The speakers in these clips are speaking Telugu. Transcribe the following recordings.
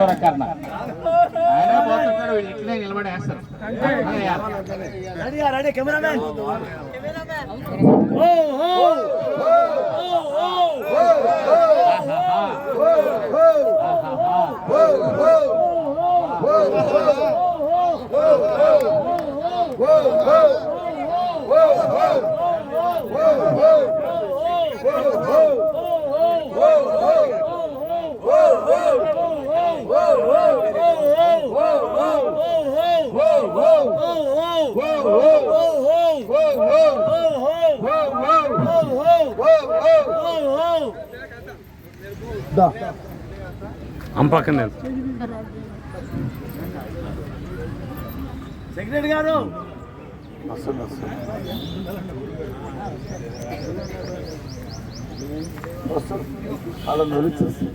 కర్ణ ఆయన పోతుంటాడు వీళ్ళు ఇట్లే నిలబడి వేస్తారు రెడీ రెడీ కెమెరామెన్ అంపక్కన సెక్రటరీ గారు అలా నిలిచేసి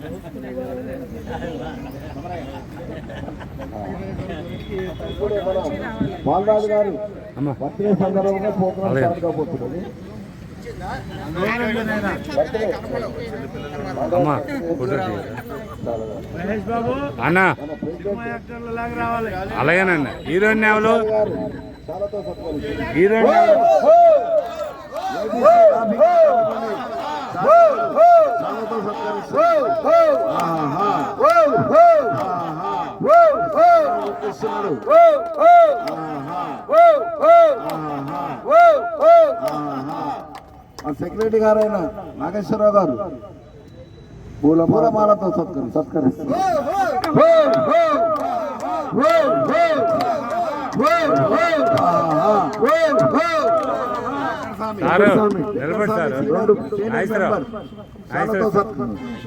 బాలరాజు గారు బర్త్డే సందర్భంగా ప్రోగ్రామ్. స్టార్ట్ కాబోతున్నది. అన్న. అలాగేనండి హీరోయిన్ ఎవరు? గారు చాలాతో సత్కరించారు హీరోయిన్ చాలాతో సత్కరిస్తారు ఆహా. ఆహా. వచ్చేస్తున్నాడు. ఆహా. ఆహా. ఆ సెక్రటరీ గారైన నాగేశ్వరరావు గారు పూల పూలమాలతో సత్కరి సత్కరిస్తారు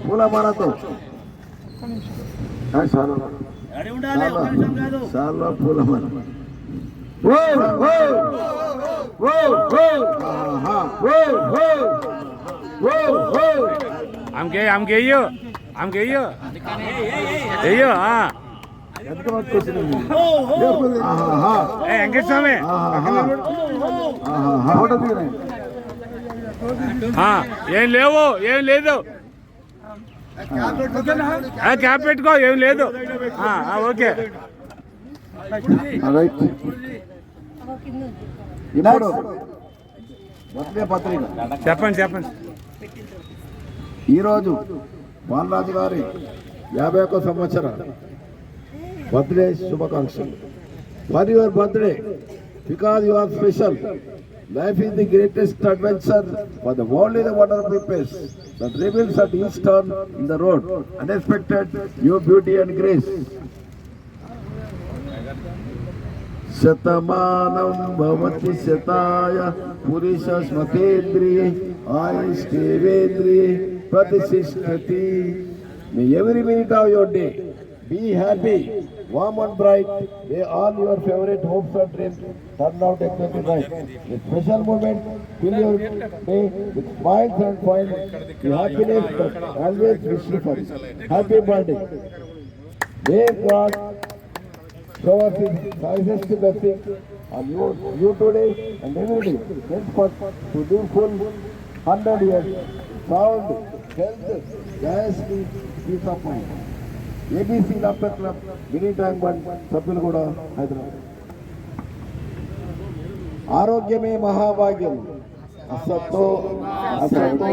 పూలమాలతో. శాల పూలమాల. ఆమెకి ఆమెకి వెయ్యు. ఆమెకి వెయ్యు. వెయ్యు వెంకటస్వామి. ఏం లేవు ఏం లేదు. ఆ, క్యాప్ పెట్టుకో ఏం లేదు. ఓకే. చెప్పండి చెప్పండి. ఈరోజు బాలరాజు గారి యాభై ఒక్క సంవత్సరం బర్త్డే శుభాకాంక్షలు. For your birthday because you are special. Life is the greatest adventure for the world is water peoples the reveals at each turn in the road. Unexpected your beauty and grace Shatamanam భవతి శతాయ పురుష స్మతేంద్రియ ఆయుష్ేంద్రియ ప్రతిష్టతి may every minute of your day be happy warm and bright. they all your favorite hopes and dreams turn out exactly right. a special moment, fill your day with smiles and smiles. The happiness that always wish you for. Happy birthday. May God shower His nicest blessing on you, you today and every day. Henceforth to do full hundred years. Sound, health, gas, peace of mind. ABC doctor club mini tank bund సభ్యులు కూడా హైదరాబాద్. ఆరోగ్యమే మహాభాగ్యం. అసతో అసతో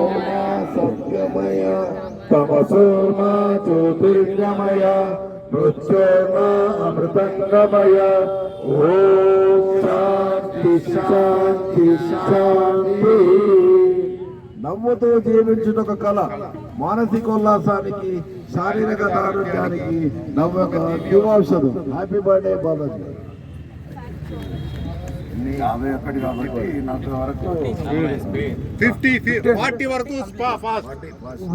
సత్యమయ తమసో మా జ్యోతిర్గమయ మృత్యోర్మా అమృతంగమయ. ఓం శాంతి శాంతి శాంతి. జీవించుట ఒక కళ. మానసికోల్లాసానికి శారీరక ఆరోగ్యానికి నవ్వు ఒక దివాంశదు హ్యాపీ బర్త్డే బాబాజీ యాభై ఒకటి కాబట్టి నాకు వరకు ఫిఫ్టీ ఫార్టీ వరకు fast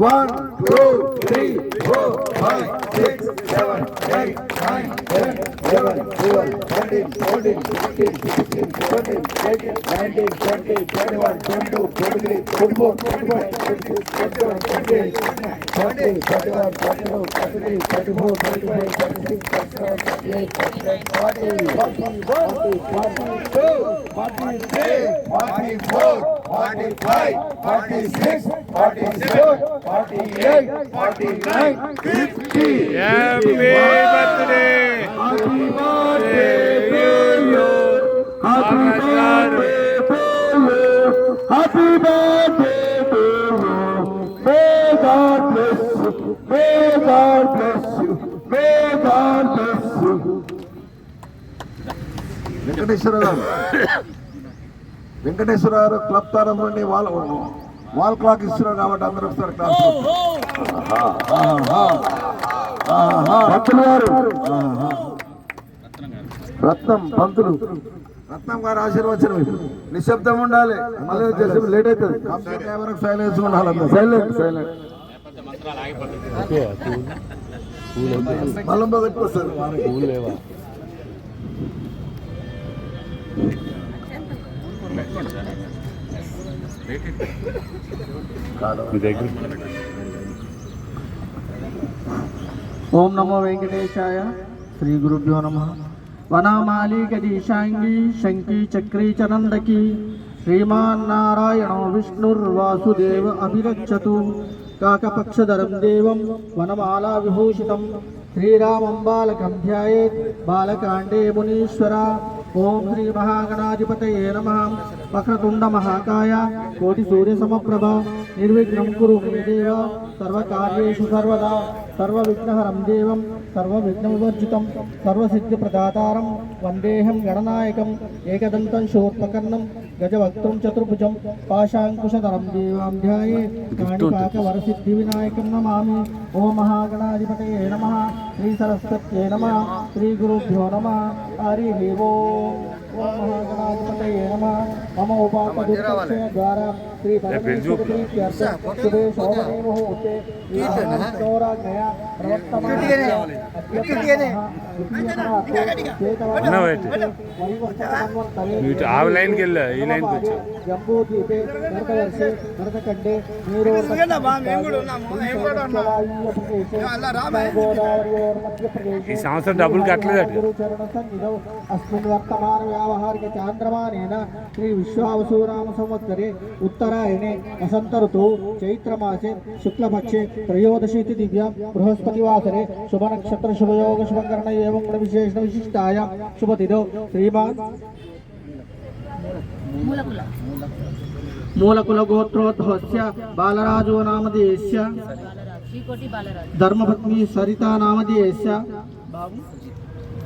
one two three four five six seven eight nine ten eleven twelve thirteen fourteen fifteen sixteen seventeen 19, 20, 21, 22, 23, 24, 25, 26, 27, 28, 30, 31, 32, 33, 34, 35, 36, 37, 38, 39, 40, 41, 42, 43, 44, 45, 46, 47, 48, 49, 50. Happy birthday! Happy birthday you! Happy birthday you! Happy birthday! Venkateswara గారు. వెంకటేశ్వర గారు క్లబ్ తరఫు నుండి వాళ్ళ వాల్ క్లాక్ ఇస్తున్నారు కాబట్టి అందరూ ఒకసారి క్లాస్ పంతులు గారు. రత్నం పంతులు. రత్నం గారు ఆశీర్వచనం ఇది. నిశ్శబ్దం ఉండాలి. మళ్ళీ చేసి లేట్ అవుతుంది. కెమెరా సైలెన్స్ ఉండాలి సైలెంట్ సైలెంట్ మళ్ళీ ఓం నమో వెంకటేశాయ శ్రీ గురుభ్యో నమ వనమాలి గదీశాంగి శంకి చక్రీ చ నందకి శ్రీమాన్నారాయణో విష్ణుర్వాసుదేవ అభిరక్షతు కాకపక్షధరం దేవం వనమాలా విభూషితం శ్రీరామం బాలకం ధ్యాయేత్ బాలకాండే మునీశ్వర ఓం శ్రీ మహాగణాధిపతయే నమ. వక్రతుండ మహాకాయ కోటి సూర్య సమప్రభ నిర్విఘ్నం కురు దేవ. సర్వకార్యేషు సర్వదా. సర్వవిఘ్నహరం దేవం. సర్వవిఘ్నవివర్జితం సర్వసిద్ధిప్రదాతారం. వందేహం గణనాయకం. ఏకదంతం శూర్పకర్ణం. గజవక్త్రం చతుర్భుజం. పాశాంకుశధరం దేవాం ధ్యాయే కాణిపాకవరసిద్ధి వినాయకం నమామి. ఓ మహాగణాధిపతయే నమ. శ్రీ సరస్వత్యే నమ. శ్రీ గురుభ్యో నమ. హరి ఓ. ఓం మహాగణాధిపతయే నమ మమ ఉపాపదుర్పక్షయ ద్వారా ఆ లైన్కి వెళ్ళు, ఈ లైన్కి వచ్చావు. భరతఖండే నీరో ఈ సంవత్సరం డబ్బులు కట్టలేదట. అస్మిన్ వర్తమాన వ్యావహారిక చాంద్రమానేన శ్రీ విశ్వావసూనామ సంవత్సరే नारायणे वसंत ऋतु चैत्रमासे शुक्लपक्षे त्रयोदशी दिव्या बृहस्पतिवासरे योग शुभ शुभकर्ण एवं गुण विशेष विशिष्टाय। शुभतिथौ। मूलकुल मूलकुलगोत्रोद्भवस्य बालराजो नाम नामधेयस्य धर्मपत्नी सरिता नाम नामधेयस्य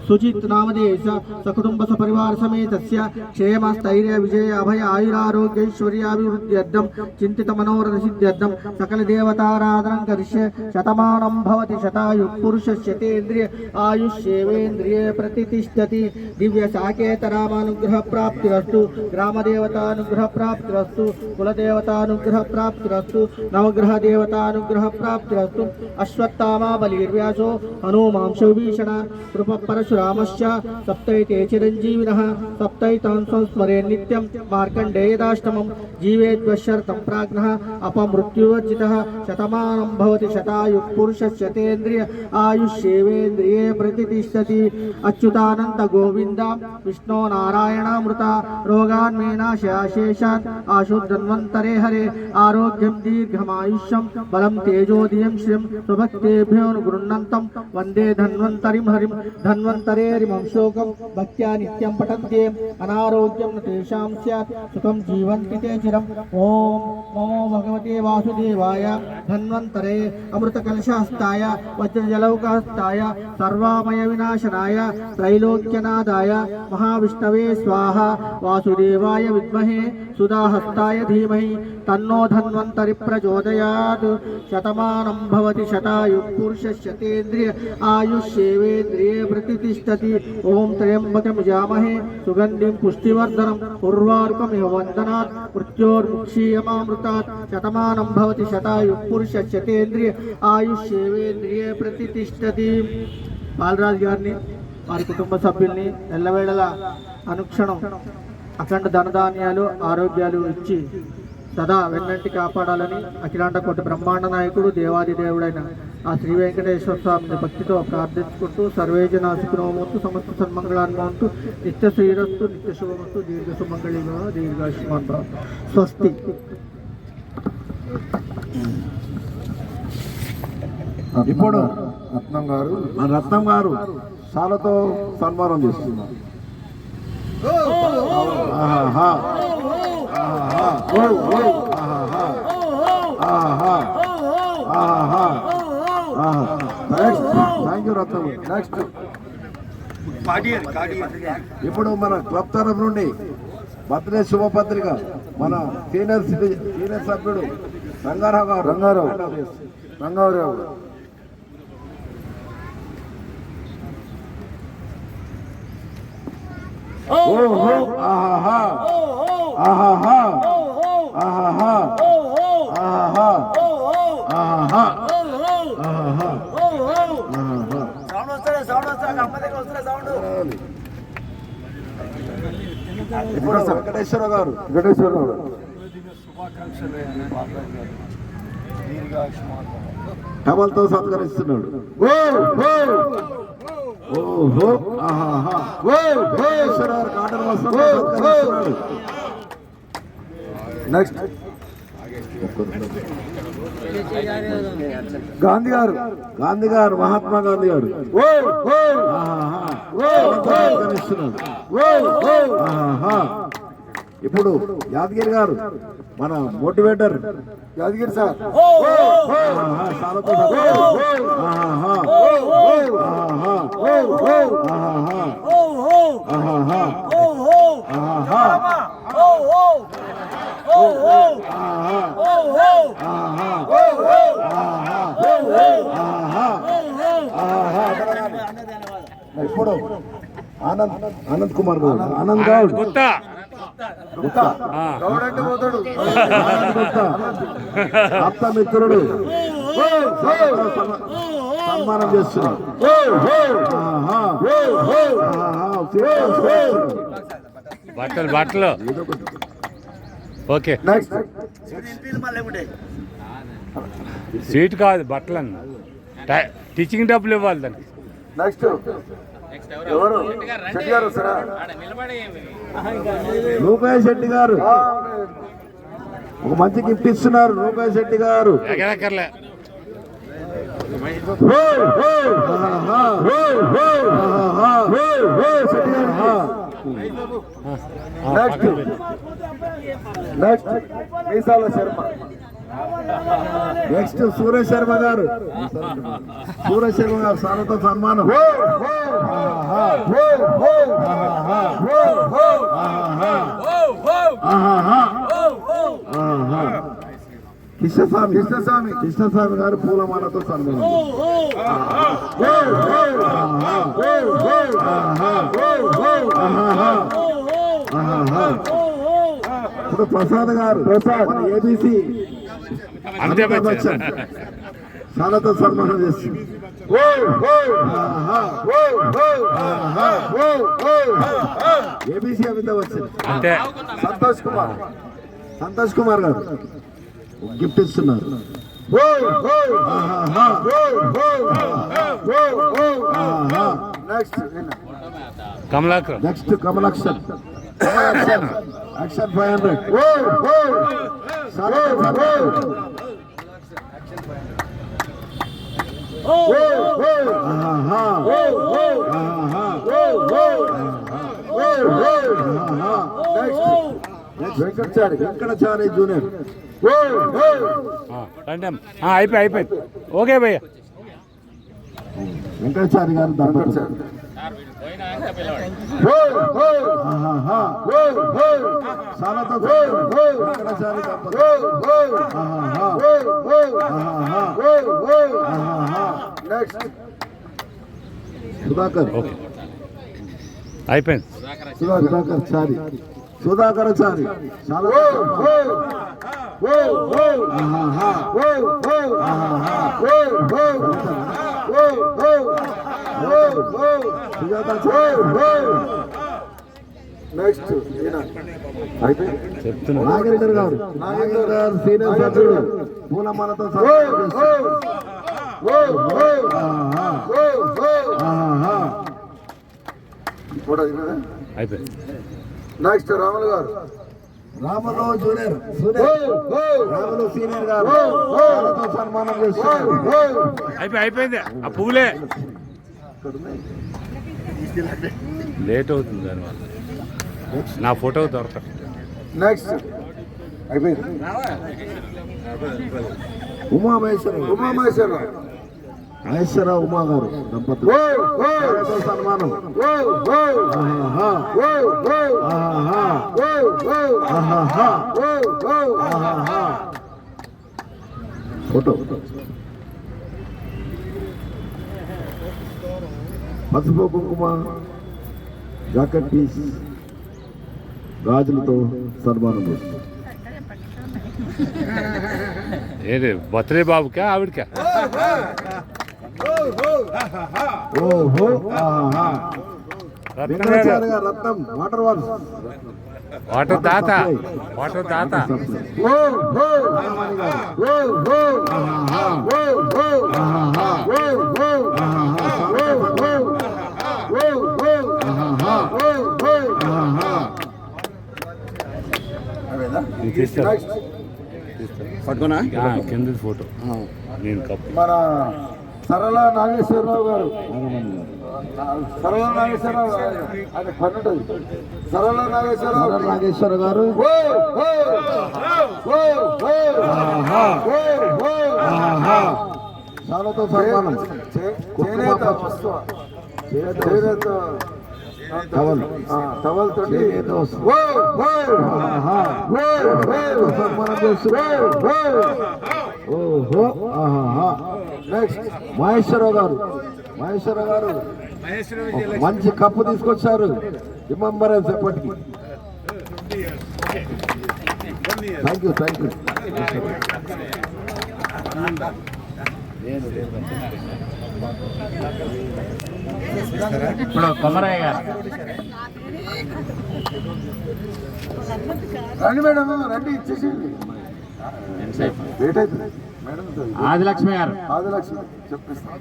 శ్రీకోటి బాలరాజు ధర్మపత్ని సరిత నామధేయస్య సుజిత్ నామధేయస్య సకుటుంబ సపరివార సమేతస్య క్షేమ స్థైర్య విజయ అభయ ఆయురారోగ్యైశ్వర్యాభివృద్ధ్యర్థం చింతిత మనోరథ సిద్ధ్యర్థం సకల దేవతారాధనం కరిష్య శతమానం భవతి శతాయు పురుషస్యతేంద్రియ ఆయుష్యేవేంద్రియే ప్రతిష్టతి దివ్య సాకేతరామానుగ్రహ ప్రాప్తిరస్తు గ్రామదేవతానుగ్రహ ప్రాప్తిరస్తు కులదేవతానుగ్రహ ప్రాప్తిరస్తు నవగ్రహ దేవతానుగ్రహ ప్రాప్తిరస్తు అశ్వత్థామా బలిర్వ్యాసో హనుమాంశ విభీషణ కృప పరశురామశ్చ సప్తైతే చిరంజీవిన సప్తైతాన్ సంస్మరే నిత్యం మార్కండేయదాష్టమం జీవేద్వశర్తం ప్రాజ్ఞ అపమృత్యువర్జిత శతమానం భవతి శతాయు పురుషశతేంద్రియ ఆయుష్యేవేంద్రియే ప్రతిష్టతి అచ్యుతానంద గోవింద విష్ణో నారాయణామృత రోగాన్మేనాశేషాన్ ఆశుద్ధన్వంతరే హరే ఆరోగ్యం దీర్ఘమాయుష్యం బలం తేజోదియం శ్రియం స్వభక్తేభ్యో గృహ్ణంతం వందే ధన్వంతరిం హరిం ధన్వంత ధన్వంతరేరిమం శోకం భక్త్యా నిత్యం పఠంతే అనారోగ్యం తేషాం స్యాత్ సుఖం జీవంతి తే చిరం ఓం నమో భగవతే వాసుదేవాయ ధన్వంతరే అమృత కలశాస్తాయ వజ్రజలౌకహస్తాయ సర్వామయ వినాశనాయ త్రైలోక్యనాదాయ మహావిష్ణవే స్వాహ వాసుదేవాయ విద్మహే సుధాహస్తాయ ధీమహి తన్నో ధన్వంతరి ప్రచోదయాత్ శతమానం భవతి శతాయు పురుషస్యతేంద్రియ ఆయుష్యేవేంద్రియే ప్రతి తిష్టతి ఓం త్రయంబకం యామహే సుగంధిం పుష్టివర్ధనం ఉర్వార్కం వందనాత్ మృత్యోర్ముక్షీయమామృతాత్ శతమానం భవతి శతాయు పురుష శతేంద్రియ ఆయుష్యేంద్రియే ప్రతిష్టతి బాలరాజు గారిని వారి కుటుంబ సభ్యుల్ని ఎల్లవేళలా అనుక్షణం అఖండ ధనధాన్యాలు ఆరోగ్యాలు ఇచ్చి సదా వెన్నంటి కాపాడాలని అఖిలాండ కోటి బ్రహ్మాండ నాయకుడు దేవాది దేవుడైన ఆ శ్రీ వెంకటేశ్వర స్వామిని భక్తితో ప్రార్థించుకుంటూ సర్వేజన సుఖినోమస్తు సమస్త సన్మంగళాన్మోంతు నిత్య శ్రీరస్తు నిత్య శుభమస్తు దీర్ఘ సుమంగళి దీర్ఘాయుష్మాన్. స్వస్తి. ఇప్పుడు రత్నం గారు మన రత్నం గారు శాలతో సన్మానం చేస్తున్నారు. ఆహా. Next. Thank you Ratnam next ఇప్పుడు మన క్లబ్ తరఫు నుండి బర్త్డే శుభపత్రిక మన సీనియర్ సీనియర్ సభ్యుడు రంగారావు గారు రంగారావు రంగారావు ఓహో ఆహా ఆహా ఆహా ఆహా ఆహా ఇప్పుడు వెంకటేశ్వర గారు వెంకటేశ్వర గారు శుభాకాంక్షలు సత్కరిస్తున్నాడు ఓ ఆహా ఓ ఓ సరార్ కాటర్ వస్తాడు ఓ నెక్స్ట్ గాంధీ గారు గాంధీ గారు మహాత్మా గాంధీ గారు. ఓ ఓ. ఆహా ఓ ఓ. ఆహా ఇప్పుడు యాదగిరి గారు మన మోటివేటర్ యాదగిరి సార్ ఇప్పుడు ఆనంద్ ఆనంద్ కుమార్ గారు ఆనంద్ గారు మిత్రుడు సన్మానం బట్టలు బట్టలు ఓకే సీట్ కాదు బట్టలు అన్న టీచింగ్ డబ్బులు ఇవ్వాలి దానికి నెక్స్ట్ ఎవరు? శెట్టి గారు వస్తారా? రూపాయి శెట్టి గారు. ఒక మంచి గిఫ్ట్ ఇస్తున్నారు రూపాయి గారు. శెట్టి గారు. Next next Meesala Sharma. Next Surya Sharma గారు సూర్య శర్మ గారు సారతో సన్మానం. కృష్ణస్వామి కృష్ణస్వామి కృష్ణస్వామి గారు పూలమాలతో సన్మానం. ఇప్పుడు ప్రసాద్ గారు ప్రసాద్ ఏబిసి అంతే బచ్చన్. చాలాతో సన్మానం చేస్తుంది. ఏబిసి అమితాబ్ బచ్చన్. అంతే. సంతోష్ కుమార్. సంతోష్ కుమార్ గారు. గిఫ్ట్ ఇస్తున్నారు. నెక్స్ట్. కమలాకర్. నెక్స్ట్ కమలక్షన్ యాక్షన్ ఫైవ్ హండ్రెడ్ ఓ ఓ సరే సరే ఓ ఓ ఆహా జూనియర్ అయిపోయి అయిపోయి ఓకే భయ్య వెంకటాచారి గారు దంపతి సుధాకర్ అయిపోయింది సుధాకర్ సారీ సుధాకరచారి చాలా నాగేందర్ గారు నాగేందర్ గారు సీనియర్ సభ్యుడు పూలమాలతో అయిపోయింది నెక్స్ట్ రాములు గారు. రాములు జూనియర్ రాములు సీనియర్ గారు. సన్మానం చేస్తారు అయిపోయి అయిపోయింది. ఆ పువ్వులే. లేట్ అవుతుంది దానివల్ల నా ఫోటో దొరకదు. నెక్స్ట్ అయిపోయింది. ఉమామహేశ్వర ఉమామహేశ్వర ऐश्वर्या उमा गारु दंपत वो वो सन्मान वो वो हा हा वो वो हा हा वो वो हा हा वो वो हा हा फ़ोटो पसुपो कुंकुम जाकेट पीस राजल सन्मान ये बत्रे बाबू क्या आविड़ क्या ఓహో రత్నం వాటర్ వన్. వాటర్ దాత. వాటర్ దాత. పట్టుకున్నా కింద ఫోటో. నేను కప్పు. మన సరళ నాగేశ్వరరావు గారు. సరళ నాగేశ్వరరావు అది పన్నెండు. సరళ నాగేశ్వరరావు. నాగేశ్వర గారు. చాలాతో సన్మానం. చేనేత. వస్తువు చేనేత. టవల్. టవల్ తోటి సన్మానం చేస్తున్నారు ఓహో ఆహా నెక్స్ట్ మహేశ్వరరావు గారు. మహేశ్వరరావు గారు మంచి కప్పు తీసుకొచ్చారు. రిమంబరెన్స్ ఎప్పటికి థ్యాంక్ యూ థ్యాంక్ యూ ఇప్పుడు కొమరయ్య గారు. రండి మేడం రండి ఇచ్చేసేయండి. లేట్ అవుతుంది ఆదిలక్ష్మి గారు ఆదిలక్ష్మి చెప్పిస్తాను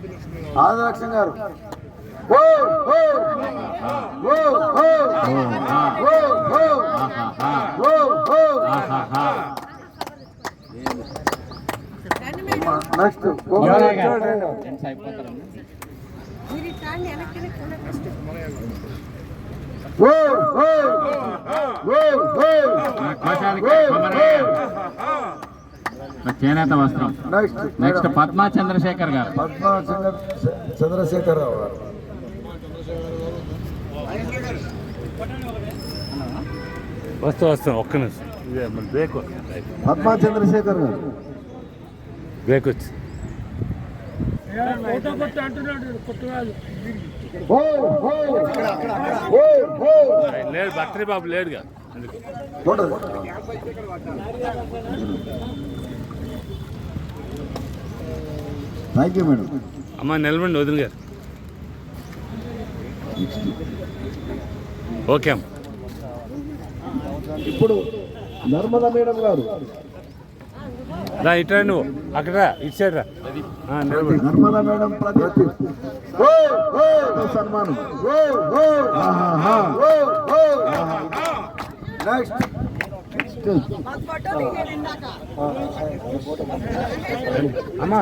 ఆదిలక్ష్మి గారు ఓ ఓ ఓ ఓ ఓ ఓ ఓ ఓ ఆహాహా. నెక్స్ట్? ఓ ఓ ఓ ఓ. చేనేత వస్త్రం. నెక్స్ట్ నెక్స్ట్ పద్మా చంద్రశేఖర్ గారు. పద్మా చంద్ర చంద్రశేఖరరావు గారు. వస్తూ వస్తాం ఒక్క నిమిషం. బ్రేక్ పద్మా చంద్రశేఖర్ గారు. బ్రేక్ వచ్చి. ఓ ఓ ఓ ఓ. ఆయన లేడు బర్త్డే బాబు లేడుగా. అందుకు థ్యాంక్ యూ మేడం అమ్మ నిలబండి వదిలి గారు. ఓకే అమ్మ. ఇప్పుడు నర్మదా మేడం గారు. రా ఇట్రా నువ్వు. అక్కడ ఇటు సైడ్ రా. నర్మదా మేడం ప్రతి సన్మానం. నెక్స్ట్ అమ్మా.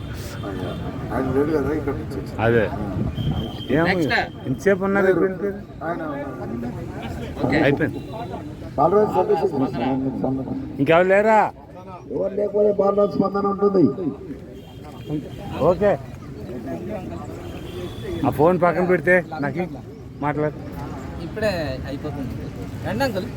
అదే. ఏమో ఇంతసేపు ఉన్నారు. ఆయన అయిపోయింది. ఇంకెవరు లేరా? ఎవరు లేకపోతే బాలరాజు స్పందన ఉంటుంది. ఓకే. ఆ ఫోన్ పక్కన పెడితే నాకు మాట్లాడు. ఇప్పుడే అయిపోతుంది. రండి అంకుల్.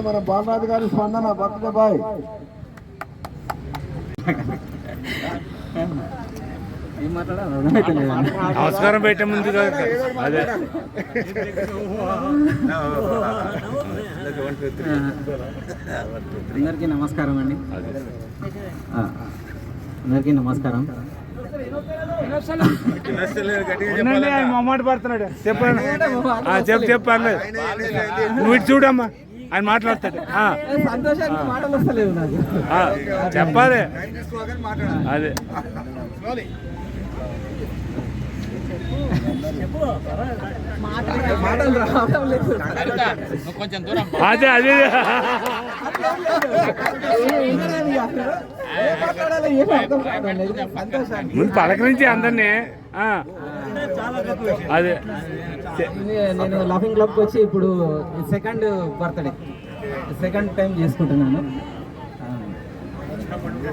మన బాలరాజు గారి స్పందన బర్త్డే బాయ్ నమస్కారం పెట్టే ముందు. అదే. అందరికీ నమస్కారం అండి. అందరికీ నమస్కారం. మాట పడుతున్నాడు. చెప్పండి. చెప్పు చెప్పు పర్లేదు నువ్వు ఇటు చూడమ్మా. ఆయన మాట్లాడతాడు. చెప్పాలి. అదే. అదే అదే. ముందు పలకరించి అందరినీ. అదే. నేను లాఫింగ్ క్లబ్కి వచ్చి ఇప్పుడు సెకండ్ బర్త్డే సెకండ్ టైం చేసుకుంటున్నాను.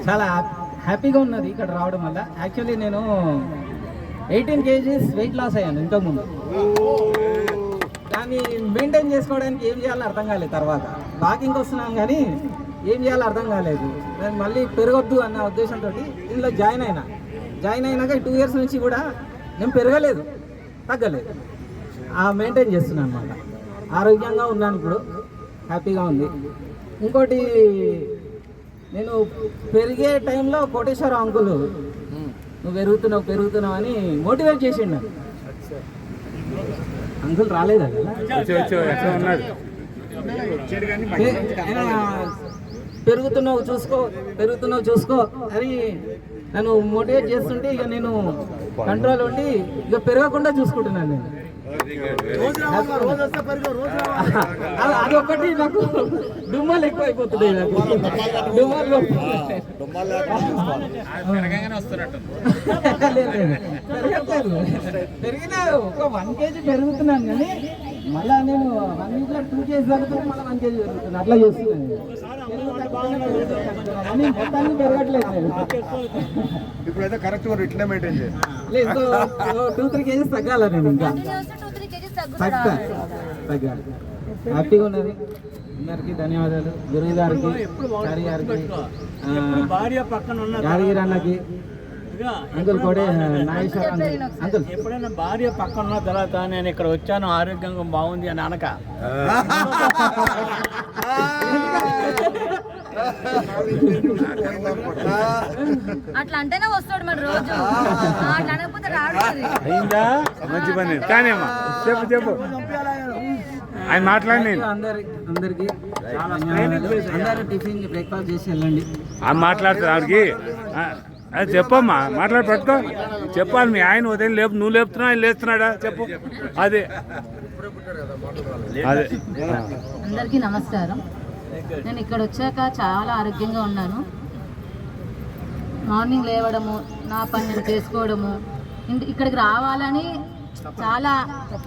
చాలా హ్యాపీగా ఉన్నది ఇక్కడ రావడం వల్ల. యాక్చువల్లీ నేను ఎయిటీన్ కేజీస్ వెయిట్ లాస్ అయ్యాను ఇంతకుముందు. దాన్ని మెయింటైన్ చేసుకోవడానికి ఏం చేయాలో అర్థం కాలేదు తర్వాత. వాకింగ్ వస్తున్నాం కానీ ఏం చేయాలో అర్థం కాలేదు. నేను మళ్ళీ పెరగొద్దు అన్న ఉద్దేశంతో ఇందులో జాయిన్ అయినా. జాయిన్ అయినాక టూ ఇయర్స్ నుంచి కూడా నేను పెరగలేదు తగ్గలేదు. ఆ మెయింటైన్ చేస్తున్నాను అనమాట ఆరోగ్యంగా ఉన్నాను ఇప్పుడు హ్యాపీగా ఉంది. ఇంకోటి నేను పెరిగే టైంలో కోటేశ్వర అంకులు నువ్వు పెరుగుతున్నావు పెరుగుతున్నావు అని మోటివేట్ చేసిండు నన్ను. అంకుల్ రాలేదా? పెరుగుతున్నావు చూసుకో పెరుగుతున్నావు చూసుకో అని నన్ను మోటివేట్ చేస్తుంటే ఇక నేను కంట్రోల్ ఉండి ఇక పెరగకుండా చూసుకుంటున్నాను నేను. అదొకటి నాకు డుమ్మలు ఎక్కువ అయిపోతున్నాయి నాకు. డుమ్మలు పెరిగినా ఒక వన్ కేజీ పెరుగుతున్నాను కానీ మళ్ళా నేను వన్ వీక్లో టూ కేజీ తగ్గుతాను మళ్ళీ వన్ కేజీ పెరుగుతున్నాను అట్లా చేస్తున్నాను. మొత్తాన్ని పెరగట్లేదు ఇప్పుడైతే కరెక్ట్ ఇట్లే మెయింటైన్ చేయాలి. లేదు టూ త్రీ కేజీస్ తగ్గాల నేను ఇంకా? తగ్గుతారా తగ్గాలి హ్యాపీగా ఉన్నది అందరికీ ధన్యవాదాలు గురువు గారికి గారికి భార్య పక్కన ఉన్న యాదగిరి అన్నకి అంకుల్ కోడే నాగేశ్వర అంకుల్. అంకుల్. ఎప్పుడైనా భార్య పక్కన ఉన్న తర్వాత నేను ఇక్కడ వచ్చాను ఆరోగ్యంగా బాగుంది అని అనక. అట్లా అంటేనే వస్తాడు మరి రోజు. అట్లా అనకపోతే రాడు మరి. అయిందా? మంచి పని కానీ అమ్మా చెప్పు చెప్పు. ఆయన మాట్లాడి అందరికి అందరూ టిఫిన్ బ్రేక్ఫాస్ట్ చేసి వెళ్ళండి. ఆ మాట్లాడుతుంది ఆవిడకి అది చెప్పమ్మా మాట్లాడి పట్టుకో. చెప్పాలి మీ ఆయన ఉదయం లేపు నువ్వు లేపుతున్నావు ఆయన లేస్తున్నాడా? చెప్పు. అదే. అదే. అందరికీ నమస్కారం. నేను ఇక్కడ వచ్చాక చాలా ఆరోగ్యంగా ఉన్నాను. మార్నింగ్ లేవడము నా పని నేను చేసుకోవడము ఇంటి ఇక్కడికి రావాలని చాలా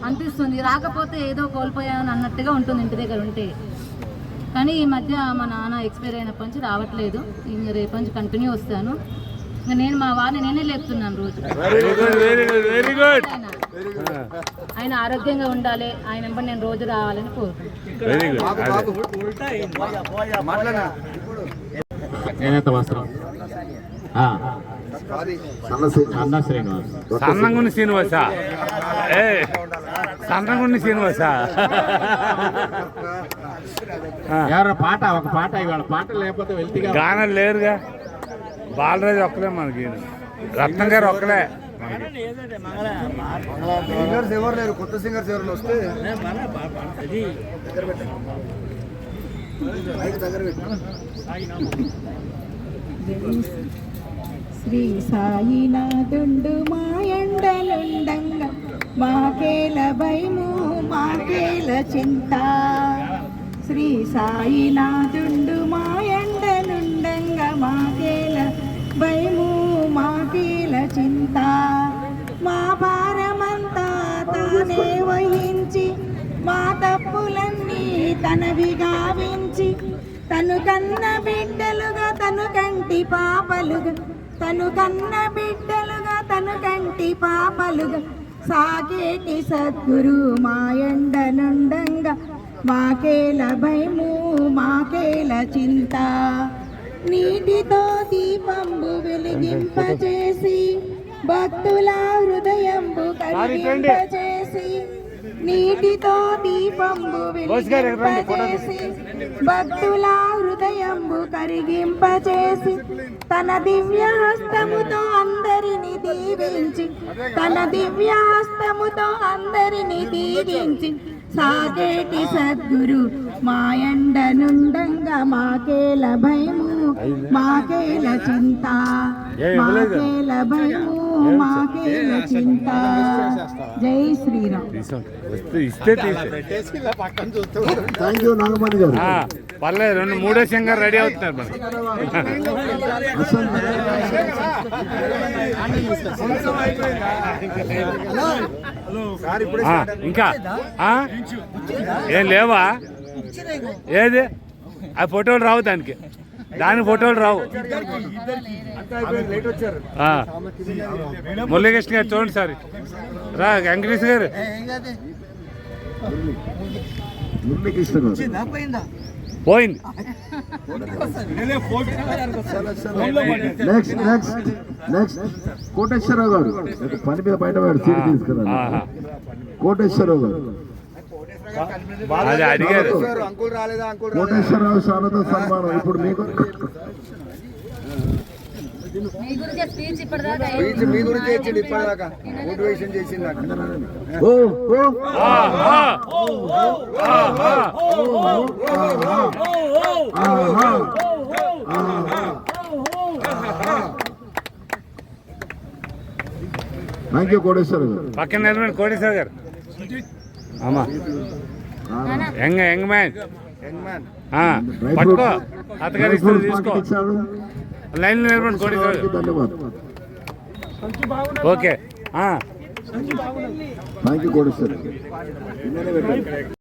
అనిపిస్తుంది. రాకపోతే ఏదో కోల్పోయాను అన్నట్టుగా ఉంటుంది ఇంటి దగ్గర ఉంటే. కానీ ఈ మధ్య మా నాన్న ఎక్స్పైర్ అయినప్పటి నుంచి రావట్లేదు. ఇంక రేపటి నుంచి కంటిన్యూ వస్తాను. ఇంకా నేను మా వారిని నేనే లేపుతున్నాను రోజు. Very good very good very good ఆయన ఆరోగ్యంగా ఉండాలి ఆయన వెంబడి నేను రోజు రావాలని కోరుకుంటున్నాను. సన్నంగుని శ్రీనివాస? ఏ సన్నంగుని శ్రీనివాస? ఎవరో పాట ఒక పాట ఇవాళ పాట లేకపోతే వెళ్తిగా గానం లేరుగా. బాలరాజు ఒక్కలే మనకి. రత్నం గారు ఒక్కలే సింగర్స్ ఎవరు లేరు? కొత్త సింగర్స్ ఎవరు వస్తే శ్రీ సాయినాథుండు మాయండలుండంగ మాకేల భయము మాకేల చింత. శ్రీ సాయినాథుండు మాయండలుండంగ మాకేల భయము మాకేల చింత. మా భారమంతా తానే వహించి తనవి గావించి. తను కన్న బిడ్డలుగా తను కంటి పాపలుగా తను కన్న బిడ్డలుగా తను కంటి పాపలుగా. సాకేటి సద్గురు మాయండనుండంగా మాకేల భయము మాకేల చింత. నీటితో దీపంబు వెలిగింపజేసి భక్తుల హృదయంబు కలిగింపజేసి నీటితో దీపంబు వెలిగింపజేసి భక్తుల హృదయంబు కరిగింపచేసి తన దివ్య హస్తముతో అందరిని దీవించి తన దివ్య హస్తముతో అందరిని దీవించి సాగేటి సద్గురు మాయండనుండంగా మాకేల భయము మాకేల చింత మాకేల భయము మాకేల చింత. జై శ్రీరామ్. థ్యాంక్ యూ నాగమణి గారు. పర్లేదు రెండు మూడో శంకర్ రెడీ అవుతున్నారు మరి. ఆ, ఇంకా? ఏం లేవా? ఏది? ఆ ఫోటోలు రావు దానికి. దాని ఫోటోలు రావు. మురళీకృష్ణ గారు చూడండి సార్. రా వెంకటేష్ గారు. పోయింది. నెక్స్ట్ నెక్స్ట్ నెక్స్ట్ కోటేశ్వరరావు గారు. పని మీద బయట ఆహా. కోటేశ్వరరావు గారు. అది అడిగారు కోటేశ్వరరావు శారద సన్మానం ఇప్పుడు మీకు మీ గురించి స్పీచ్ ఇప్పటిదాకా మీ గురించి మోటివేషన్ చేసింది. థ్యాంక్ యూ కోటేశ్వరరావు గారు పక్కన కోటేశ్వర గారు యంగ్ మ్యాన్. ఆ, డ్రై పట్టుకో. అత్తగారు ఇస్తుంది తీసుకో. లైన్ నిలబడి ధన్యవాదాలు ఓకే. థ్యాంక్ యూ కోటేశ్వరరావు గారు